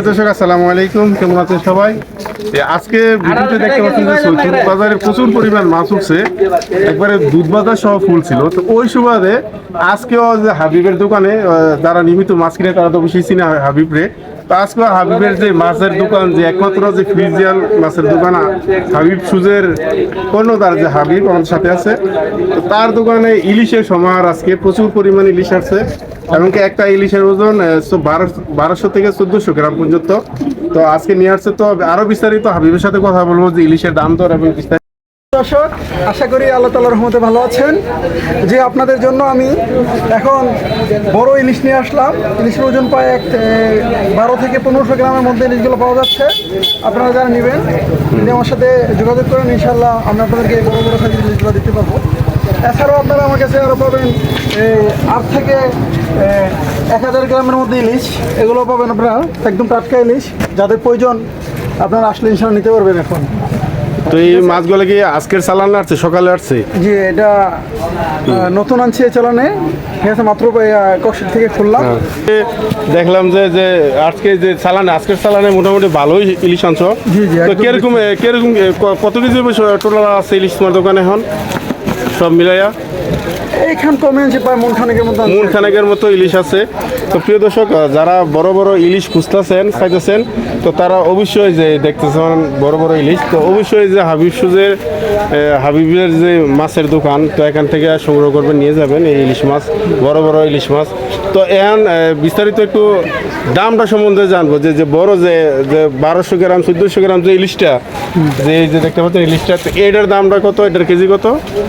প্রিয় দর্শক আসসালামু আলাইকুম। কেমন আছেন সবাই? আজকে ভিডিওতে দেখতে পাচ্ছেন যে সৈয়দপুর বাজারে প্রচুর পরিমাণ মাছ উঠছে। একবারে দুধ বাজার সহ ফুল ছিল। তো ওই সুবাদে আজকেও যে হাবিবের দোকানে যারা নিয়মিত মাছ কিনে তারা তো বেশি চিনে হাবিব রে আজকে হাবিবের যে মাছের দোকান, যে একমাত্র যে ফ্রিজিয়াল মাছের দোকান, হাবিব সুজের কর্ণধার যে হাবিব আমাদের সাথে আছে, তো তার দোকানে ইলিশের সমাহার আজকে প্রচুর পরিমাণে ইলিশ আসছে এমনকি একটা ইলিশের ওজন বারোশো থেকে চোদ্দশো গ্রাম পর্যন্ত। তো আজকে নিয়ে আসছে, তো আরও বিস্তারিত হাবিবের সাথে কথা বলব যে ইলিশের দাম দর এবং দর্শক, আশা করি আল্লাহ তালার রহমতে ভালো আছেন। যে আপনাদের জন্য আমি এখন বড় ইলিশ নিয়ে আসলাম। ইলিশের ওজন প্রায় এক বারো থেকে পনেরোশো গ্রামের মধ্যে ইলিশগুলো পাওয়া যাচ্ছে। আপনারা যারা নেবেন যদি আমার সাথে যোগাযোগ করেন ইনশাল্লাহ আমি আপনাদেরকে বড় বড় সাইজের ইলিশগুলো দিতে পারব। এছাড়াও আপনারা আমার কাছে আরও পাবেন আট থেকে এক হাজার গ্রামের মধ্যে ইলিশ। এগুলো পাবেন আপনারা একদম টাটকা ইলিশ। যাদের প্রয়োজন, আপনারা আসলে ইনশাল্লাহ নিতে পারবেন এখন। তো এই মাছগুলো কি আজকের চালান আসছে সকালে আসছে? জি এটা নতুন আনছি এই চালানে। ঠিক আছে মাত্র কক্সিট থেকে খুললাম। দেখলাম যে যে আজকে যে চালানে আজকের চালানে মোটামুটি ভালোই ইলিশ আনছো। জি, জি, তো কীরকম কীরকম কত কেজি টোটাল আছে ইলিশ তোমার দোকানে এখন? সব মিলাইয়া? এইখান কমে আছে প্রায় মন খানেকের মতো। মন খানেকের মতো ইলিশ আছে। তো প্রিয় দর্শক যারা বড় বড় ইলিশ খুঁজতেছেন চাইতেছেন তো তারা অবশ্যই যে দেখতেছেন বড় বড় ইলিশ তো অবশ্যই যে হাবিব সুজের হাবিবের যে মাছের দোকান তো এখান থেকে সংগ্রহ করবেন নিয়ে যাবেন এই ইলিশ মাছ বড় বড় ইলিশ মাছ। তো এখন বিস্তারিত একটু দামটা সম্বন্ধে জানব যে যে বড় যে যে বারোশো গ্রাম চোদ্দোশো গ্রাম যে ইলিশটা যে এই যে দেখতে পাচ্ছেন ইলিশটা এটার দামটা কত এটার কেজি কত?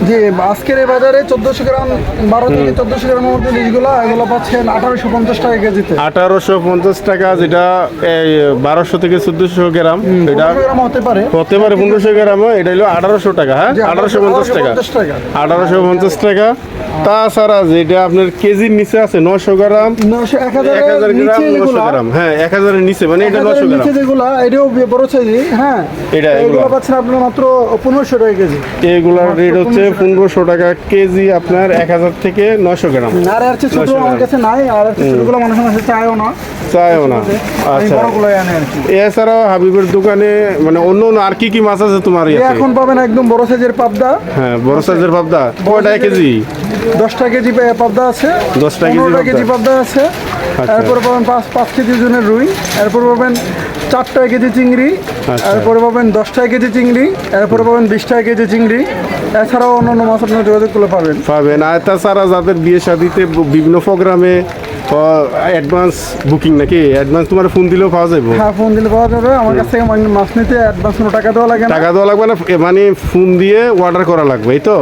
জি আজকের এই বাজারে চোদ্দোশো গ্রাম বারো থেকে চোদ্দোশো গ্রামের মধ্যে ইলিশগুলো এগুলো পাচ্ছেন আঠারোশো পঞ্চাশ টাকা কেজিতে? আঠারোশো পঞ্চাশ টাকা যেটা এই বারোশো থেকে চোদ্দশো গ্রাম এটা পনেরোশো হতে পারে। হতে পারে পনেরোশো গ্রাম এটা হলো আঠারোশো টাকা হ্যাঁ? আঠারোশো পঞ্চাশ টাকা। আঠারোশো পঞ্চাশ টাকা। তাছাড়া যেটা আপনার কেজির নিচে আছে নশো গ্রাম এক হাজার গ্রাম নশো গ্রাম হ্যাঁ এক হাজারের নিচে মানে এটা নশো গ্রাম। যেগুলো এটাও বড় সাইজি হ্যাঁ? এটা, এগুলো। পাচ্ছেন আপনার মাত্র পনেরোশো টাকা কেজি। এগুলার রেট হচ্ছে পনেরোশো টাকা। কেজি আপনার এক হাজার থেকে নশো গ্রাম। আর চেয়ে ছোট আমার কাছে নাই আর এর ছোটগুলো মানুষের কাছে চায়ও না। চাইও না। আচ্ছা। এছাড়াও হাবিবের দোকানে মানে অন্য অন্য আর কি কি মাছ আছে তোমার এখন পাবেন একদম বড় সাইজের পাবদা। হ্যাঁ বড় সাইজের পাবদা। কয়টা কেজি? দশটা কেজি পাবদা আছে। 10টা কেজি কেজি পাবদা আছে। আচ্ছা। পাবেন পাঁচ পাঁচ কেজি ওজনের রুই। এরপর পাবেন চারটা কেজি চিংড়ি। আচ্ছা। এরপরে পাবেন দশটা কেজি চিংড়ি। এরপরে পাবেন বিশটা কেজি চিংড়ি। এছাড়াও অন্যান্য মাছ আপনার যোগাযোগ করলে পাবেন। পাবেন। আর তাছাড়া যাদের বিয়ে শাদিতে বিভিন্ন প্রোগ্রামে অ্যাডভান্স বুকিং নাকি? অ্যাডভান্স তোমার ফোন দিলেও পাওয়া যাবে হ্যাঁ ফোন দিলে পাওয়া যাবে। আমার কাছ থেকে মানে মাছ নিতে অ্যাডভান্স কোনো টাকা দেওয়া লাগে টাকা দেওয়া লাগবে না মানে ফোন দিয়ে অর্ডার করা লাগবে এই তো?